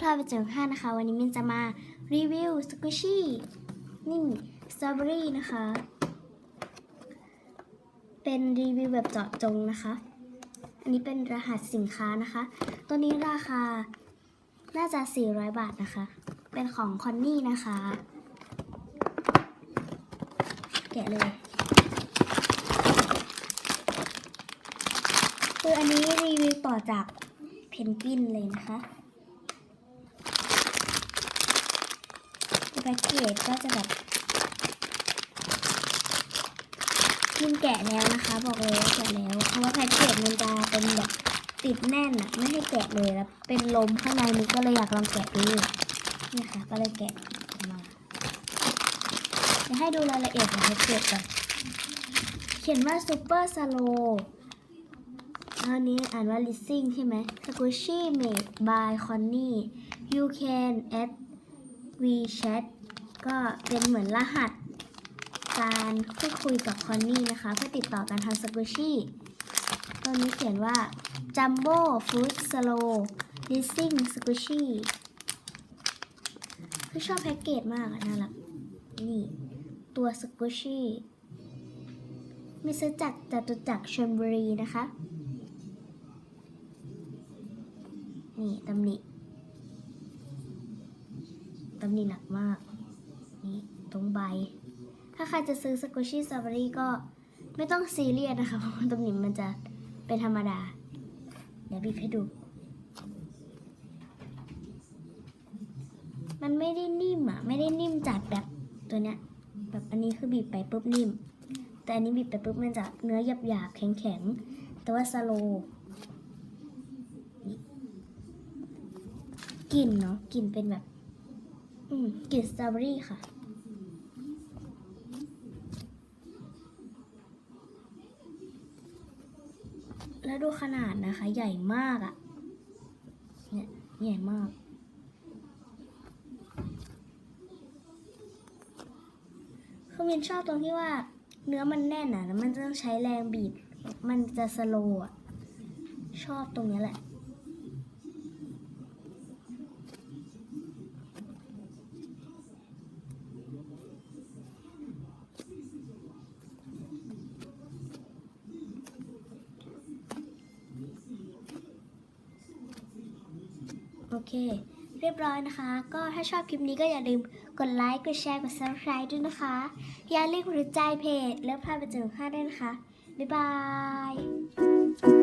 พลาไปเจอห้านะคะ วันนี้มินจะมารีวิวสกูชี่นี่สตรอเบอรี่นะคะ เป็นรีวิวแบบเจาะจงนะคะ อันนี้เป็นรหัสสินค้านะคะ ตัวนี้ราคาน่าจะ 400 บาทนะคะ เป็นของคอนนี่นะคะ แกะเลยคืออันนี้รีวิวต่อจากเพนกวินเลยนะคะ แพ็กเกจก็จะแบบมินแกะแล้วนะคะ บอกเลยว่าแกะแล้ว เพราะว่าแพ็กเกจมันจะเป็นแบบติดแน่นอะไม่ให้แกะเลยแล้วเป็นลมข้างในมินก็เลยอยากลองแกะดูนี่ค่ะ ก็เลยแกะออกมาจะให้ดูรายละเอียดของแพ็กเกจก่อนเขียนว่า Super Slow อันนี้อ่านว่า Lissing ใช่ไหม Squishy made by Connie you can add WeChat ก็เป็นเหมือนรหัสการพูดคุยกับคอนนี่นะคะ เพื่อติดต่อการทำสกูชี่ตัวนี้เขียนว่า Jumbo Fruit Slow Lissing Squishy คือชอบแพ็กเกจมากอะน่ารัก นี่ ตัวสกูชี่มีซื้อจากจตุจักรชลบุรีนะคะ นี่ตำหนิำหนิหนักมาก นี่ตรงใบ ถ้าใครจะซื้อสกูชี่สตรอเบอรี่ก็ไม่ต้องซีเรียสนะคะเพราะว่าตำหนิมันจะเป็นธรรมดา เดี๋ยวบีบให้ดู มันไม่ได้นิ่มอะ ไม่ได้นิ่มจัดแบบตัวเนี้ย แบบอันนี้คือบีบไปปุ๊บนิ่ม แต่อันนี้บีบไปปุ๊บมันจะเนื้อหยาบๆแข็งๆแต่ว่าสโลกลิ่นเนาะกลิ่นเป็นแบบ กลิ่นสตรอเบอรี่ค่ะ แล้วดูขนาดนะคะ ใหญ่มากอะ่ะ เนี่ยใหญ่มากคือมินชอบตรงที่ว่าเนื้อมันแน่นอะแล้วมันจะต้องใช้แรงบีบ มันจะสโลว์อะ ชอบตรงนี้แหละ โอเค เรียบร้อยนะคะ ก็ถ้าชอบคลิปนี้ก็อย่าลืมกดไลค์ กดแชร์ กด subscribe ด้วยนะคะ อย่าลืมกดใจเพจ แล้วพาไปเจอข้าด้วยนะคะ บ๊ายบาย